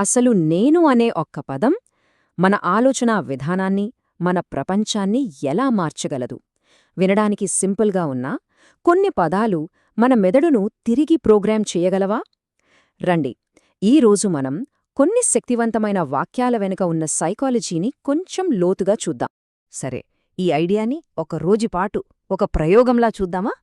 అసలు నేను అనే ఒక్క పదం మన ఆలోచనా విధానాన్ని మన ప్రపంచాన్ని ఎలా మార్చగలదు? వినడానికి సింపుల్గా ఉన్నా కొన్ని పదాలు మన మెదడును తిరిగి ప్రోగ్రాం చేయగలవా? రండి ఈరోజు మనం కొన్ని శక్తివంతమైన వాక్యాల వెనుక ఉన్న సైకాలజీని కొంచెం లోతుగా చూద్దాం. సరే ఈ ఐడియాని ఒక రోజుపాటు ఒక ప్రయోగంలా చూద్దామా?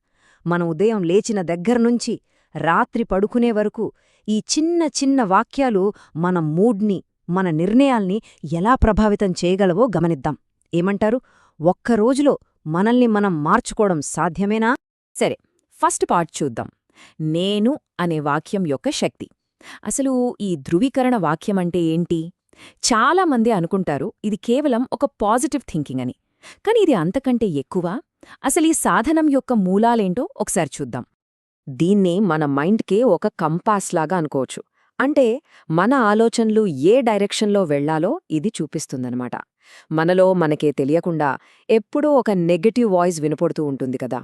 మన ఉదయం లేచిన దగ్గర్నుంచి రాత్రి పడుకునే వరకు ఈ చిన్న చిన్న వాక్యాలు మన మూడ్ని మన నిర్ణయాల్ని ఎలా ప్రభావితం చేయగలవో గమనిద్దాం. ఏమంటారు? ఒక్క రోజులో మనల్ని మనం మార్చుకోవడం సాధ్యమేనా? సరే ఫస్ట్ పార్ట్ చూద్దాం. నేను అనే వాక్యం యొక్క శక్తి. అసలు ఈ ధృవీకరణ వాక్యమంటే ఏంటి? చాలామంది అనుకుంటారు ఇది కేవలం ఒక పాజిటివ్ థింకింగ్ అని. కాని ఇది అంతకంటే ఎక్కువ. అసలు ఈ సాధనం యొక్క మూలాలేంటో ఒకసారి చూద్దాం. దీన్ని మన మైండ్కే ఒక కంపాస్లాగా అనుకోవచ్చు. అంటే మన ఆలోచనలు ఏ డైరెక్షన్లో వెళ్ళాలో ఇది చూపిస్తుందనమాట మనలో మనకే తెలియకుండా ఎప్పుడూ ఒక నెగటివ్ వాయిస్ వినపడుతూ ఉంటుంది కదా.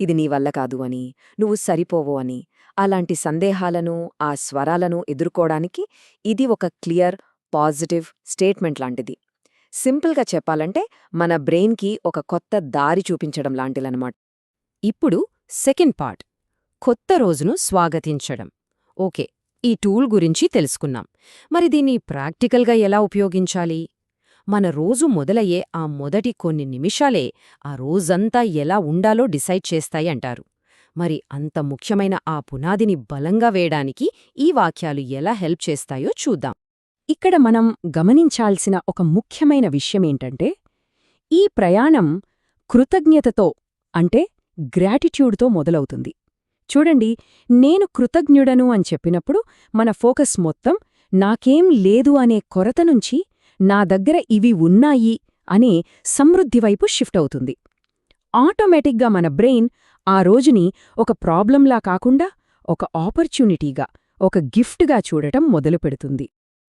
ఇది నీ వల్ల కాదు అని నువ్వు సరిపోవు అని అలాంటి సందేహాలను ఆ స్వరాలను ఎదుర్కోవడానికి ఇది ఒక క్లియర్ పాజిటివ్ స్టేట్మెంట్ లాంటిది. సింపుల్గా చెప్పాలంటే మన బ్రెయిన్కి ఒక కొత్త దారి చూపించడం లాంటిదనమాట ఇప్పుడు సెకండ్ పార్ట్. కొత్త రోజును స్వాగతించడం. ఓకే ఈ టూల్ గురించి తెలుసుకున్నాం మరి దీన్ని ప్రాక్టికల్గా ఎలా ఉపయోగించాలి? మన రోజు మొదలయ్యే ఆ మొదటి కొన్ని నిమిషాలే ఆ రోజంతా ఎలా ఉండాలో డిసైడ్ చేస్తాయి అంటారు. మరి అంత ముఖ్యమైన ఆ పునాదిని బలంగా వేయడానికి ఈ వాక్యాలు ఎలా హెల్ప్ చేస్తాయో చూద్దాం. ఇక్కడ మనం గమనించాల్సిన ఒక ముఖ్యమైన విషయమేంటంటే ఈ ప్రయాణం కృతజ్ఞతతో అంటే గ్రాటిట్యూడ్తో మొదలవుతుంది. చూడండి నేను కృతజ్ఞుడను అని చెప్పినప్పుడు మన ఫోకస్ మొత్తం నాకేం లేదు అనే కొరత నుంచి నా దగ్గర ఇవి ఉన్నాయి అనే సమృద్ధివైపు షిఫ్ట్ అవుతుంది. ఆటోమేటిక్గా మన బ్రెయిన్ ఆ రోజుని ఒక ప్రాబ్లంలా కాకుండా ఒక ఆపర్చునిటీగా ఒక గిఫ్ట్గా చూడటం మొదలుపెడుతుంది.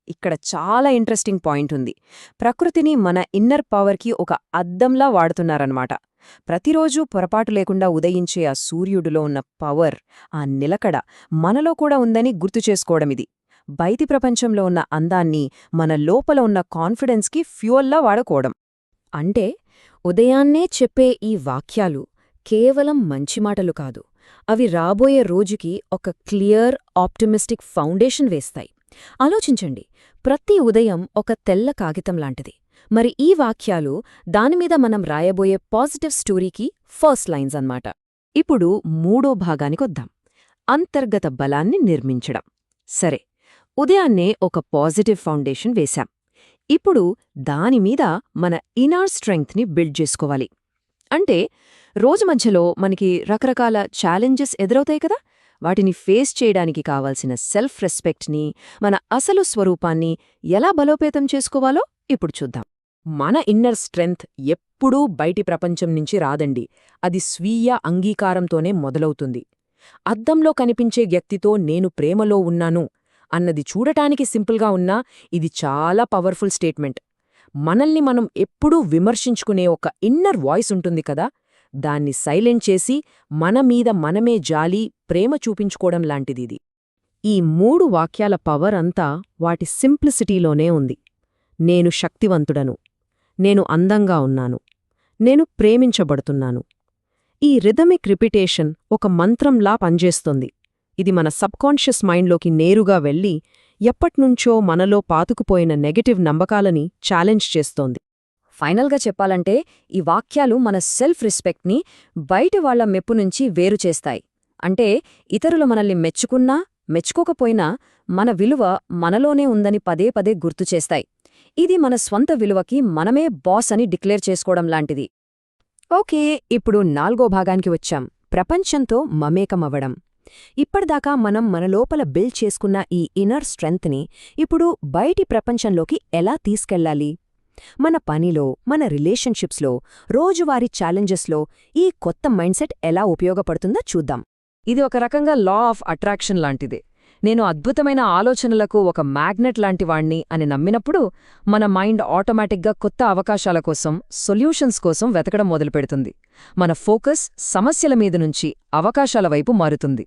ఇక్కడ చాలా ఇంట్రెస్టింగ్ పాయింట్ ఉంది. ప్రకృతిని మన ఇన్నర్ పవర్కి ఒక అద్దంలా వాడుతున్నారన్నమాట. ప్రతిరోజూ పొరపాటు లేకుండా ఉదయించే ఆ సూర్యుడిలో ఉన్న పవర్ ఆ నిలకడ మనలో కూడా ఉందని గుర్తు చేసుకోవడమిది బయటి ప్రపంచంలో ఉన్న అందాన్ని మన లోపల ఉన్న కాన్ఫిడెన్స్కి ఫ్యూయల్లా వాడుకోవడం. అంటే ఉదయాన్నే చెప్పే ఈ వాక్యాలు కేవలం మంచి మాటలు కాదు అవి రాబోయే రోజుకి ఒక క్లియర్ ఆప్టిమిస్టిక్ ఫౌండేషన్ వేస్తాయి. ఆలోచించండి. ప్రతి ఉదయం ఒక తెల్ల కాగితం లాంటిది. మరి ఈ వాక్యాలు దానిమీద మనం రాయబోయే పాజిటివ్ స్టోరీకి ఫస్ట్ లైన్స్ అన్నమాట. ఇప్పుడు మూడో భాగానికొద్దాం అంతర్గత బలాన్ని నిర్మించడం. సరే ఉదయాన్నే ఒక పాజిటివ్ ఫౌండేషన్ వేశాం. ఇప్పుడు దానిమీద మన ఇనార్ స్ట్రెంగ్త్ని బిల్డ్ చేసుకోవాలి. అంటే రోజు మధ్యలో మనకి రకరకాల ఛాలెంజెస్ ఎదురవుతాయి కదా? వాటిని ఫేస్ చేయడానికి కావాల్సిన సెల్ఫ్ రెస్పెక్ట్ని మన అసలు స్వరూపాన్ని ఎలా బలోపేతం చేసుకోవాలో ఇప్పుడు చూద్దాం. మన ఇన్నర్ స్ట్రెంగ్త్ ఎప్పుడూ బయటి ప్రపంచం నుంచి రాదండి. అది స్వీయ అంగీకారంతోనే మొదలవుతుంది. అద్దంలో కనిపించే వ్యక్తితో నేను ప్రేమలో ఉన్నాను అన్నది చూడటానికి సింపుల్గా ఉన్నా ఇది చాలా పవర్ఫుల్ స్టేట్మెంట్. మనల్ని మనం ఎప్పుడూ విమర్శించుకునే ఒక ఇన్నర్ వాయిస్ ఉంటుంది కదా దాన్ని సైలెంట్ చేసి మన మీద మనమే జాలి ప్రేమ చూపించుకోవడం లాంటిదిది. ఈ మూడు వాక్యాల పవర్ అంతా వాటి సింప్లిసిటీలోనే ఉంది. నేను శక్తివంతుడను. నేను అందంగా ఉన్నాను. నేను ప్రేమించబడుతున్నాను. ఈ రిథమిక్ రిపిటేషన్ ఒక మంత్రంలా పనిచేస్తుంది. ఇది మన సబ్కాన్షియస్ మైండ్లోకి నేరుగా వెళ్ళి ఎప్పట్నుంచో మనలో పాతుకుపోయిన నెగటివ్ నమ్మకాలని ఛాలెంజ్ చేస్తోంది. ఫైనల్గా చెప్పాలంటే ఈ వాక్యాలు మన సెల్ఫ్ రెస్పెక్ట్ని బయట వాళ్ళ మెప్పు నుంచి వేరు చేస్తాయి. అంటే ఇతరులు మనల్ని మెచ్చుకున్నా మెచ్చుకోకపోయినా మన విలువ మనలోనే ఉందని పదే పదే గుర్తుచేస్తాయి ఇది మన స్వంత విలువకి మనమే బాస్ అని డిక్లేర్ చేసుకోవడం లాంటిది. ఓకే ఇప్పుడు నాల్గో భాగానికి వచ్చాం. ప్రపంచంతో మమేకమవ్వడం. ఇప్పటిదాకా మనం మన లోపల బిల్డ్ చేసుకున్న ఈ ఇన్నర్ స్ట్రెంగ్త్ని ఇప్పుడు బయటి ప్రపంచంలోకి ఎలా తీసుకెళ్ళాలి మన పనిలో మన రిలేషన్షిప్స్లో రోజువారీ ఛాలెంజెస్లో ఈ కొత్త మైండ్సెట్ ఎలా ఉపయోగపడుతుందో చూద్దాం. ఇది ఒక రకంగా లా ఆఫ్ అట్రాక్షన్ లాంటిదే. నేను అద్భుతమైన ఆలోచనలకు ఒక మ్యాగ్నెట్ లాంటివాణ్ణి అని నమ్మినప్పుడు మన మైండ్ ఆటోమేటిక్గా కొత్త అవకాశాల కోసం సొల్యూషన్స్ కోసం వెతకడం మొదలుపెడుతుంది. మన ఫోకస్ సమస్యల మీద నుంచి అవకాశాల వైపు మారుతుంది.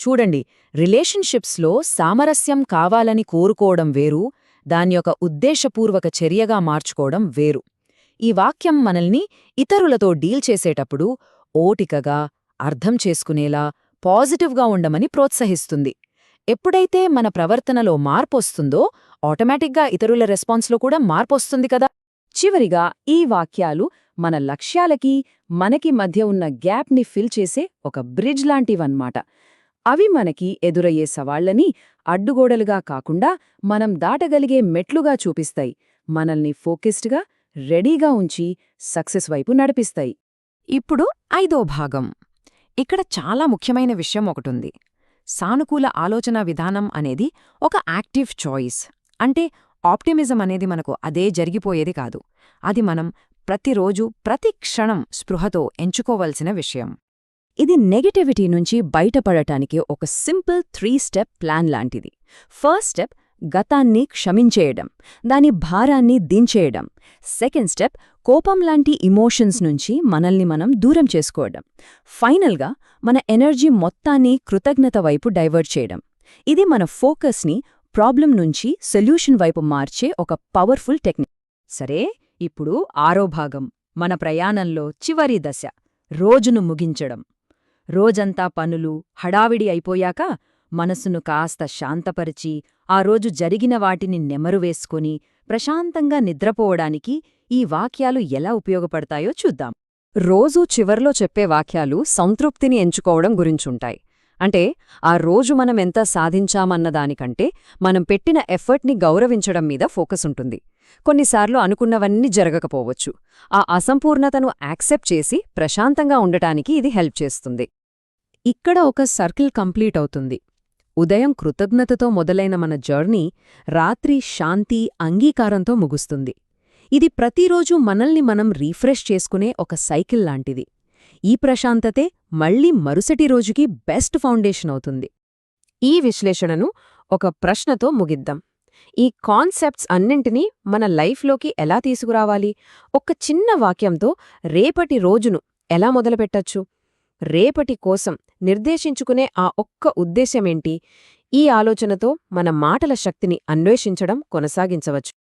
చూడండి రిలేషన్షిప్స్లో సామరస్యం కావాలని కోరుకోవడం వేరు దాని యొక్క ఉద్దేశపూర్వక చర్యగా మార్చుకోవడం వేరు. ఈ వాక్యం మనల్ని ఇతరులతో డీల్ చేసేటప్పుడు ఓటికగా అర్థం చేసుకునేలా పాజిటివ్గా ఉండమని ప్రోత్సహిస్తుంది. ఎప్పుడైతే మన ప్రవర్తనలో మార్పొస్తుందో ఆటోమేటిక్గా ఇతరుల రెస్పాన్స్లో కూడా మార్పొస్తుంది కదా! చివరిగా ఈ వాక్యాలు మన లక్ష్యాలకి మనకి మధ్య ఉన్న గ్యాప్ని ఫిల్ చేసే ఒక బ్రిడ్జ్ లాంటివన్నమాట. అవి మనకి ఎదురయ్యే సవాళ్ళని అడ్డుగోడలుగా కాకుండా మనం దాటగలిగే మెట్లుగా చూపిస్తాయి. మనల్ని ఫోకస్డ్గా రెడీగా ఉంచి సక్సెస్ వైపు నడిపిస్తాయి. ఇప్పుడు ఐదో భాగం. ఇక్కడ చాలా ముఖ్యమైన విషయం ఒకటుంది. సానుకూల ఆలోచన విధానం అనేది ఒక యాక్టివ్ చాయిస్. అంటే ఆప్టిమిజం అనేది మనకు అదే జరిగిపోయేది కాదు. అది మనం ప్రతిరోజు ప్రతి క్షణం స్పృహతో ఎంచుకోవలసిన విషయం. ఇది నెగటివిటీ నుంచి బయటపడటానికి ఒక సింపుల్ త్రీ స్టెప్ ప్లాన్ లాంటిది. ఫస్ట్ స్టెప్ గతాన్ని క్షమించేయడం. దాని భారాన్ని దించేయడం. సెకండ్ స్టెప్ కోపం లాంటి ఇమోషన్స్ నుంచి మనల్ని మనం దూరం చేసుకోవడం. ఫైనల్గా మన ఎనర్జీ మొత్తాన్ని కృతజ్ఞత వైపు డైవర్ట్ చేయడం. ఇది మన ఫోకస్ని ప్రాబ్లం నుంచి సొల్యూషన్ వైపు మార్చే ఒక పవర్ఫుల్ టెక్నిక్ సరే ఇప్పుడు ఆరో భాగం మన ప్రయాణంలో చివరి దశ రోజును ముగించడం. రోజంతా పనులు హడావిడి అయిపోయాక మనసును కాస్త శాంతపరిచి ఆ రోజు జరిగిన వాటిని నెమరువేసుకుని ప్రశాంతంగా నిద్రపోవడానికి ఈ వాక్యాలు ఎలా ఉపయోగపడతాయో చూద్దాం. రోజూ చివర్లో చెప్పే వాక్యాలు సంతృప్తిని ఎంచుకోవడం గురించుంటాయి. అంటే ఆ రోజు మనం ఎంత సాధించామన్నదానికంటే మనం పెట్టిన ఎఫర్ట్ని గౌరవించడం మీద ఫోకస్ ఉంటుంది. కొన్నిసార్లు అనుకున్నవన్నీ జరగకపోవచ్చు. ఆ అసంపూర్ణతను యాక్సెప్ట్ చేసి ప్రశాంతంగా ఉండటానికి ఇది హెల్ప్ చేస్తుంది. ఇక్కడ ఒక సర్కిల్ కంప్లీట్ అవుతుంది. ఉదయం కృతజ్ఞతతో మొదలైన మన జర్నీ రాత్రి శాంతి అంగీకారంతో ముగుస్తుంది. ఇది ప్రతిరోజు మనల్ని మనం రీఫ్రెష్ చేసుకునే ఒక సైకిల్ లాంటిది. ఈ ప్రశాంతతే మళ్ళీ మరుసటి రోజుకి బెస్ట్ ఫౌండేషన్ అవుతుంది. ఈ విశ్లేషణను ఒక ప్రశ్నతో ముగిద్దాం. ఈ కాన్సెప్ట్స్ అన్నింటినీ మన లైఫ్లోకి ఎలా తీసుకురావాలి? ఒక చిన్న వాక్యంతో రేపటి రోజును ఎలా మొదలుపెట్టచ్చు? రేపటి కోసం నిర్దేశించుకునే ఆ ఒక్క ఉద్దేశ్యమేంటి? ఈ ఆలోచనతో మన మాటల శక్తిని అన్వేషించడం కొనసాగించవచ్చు.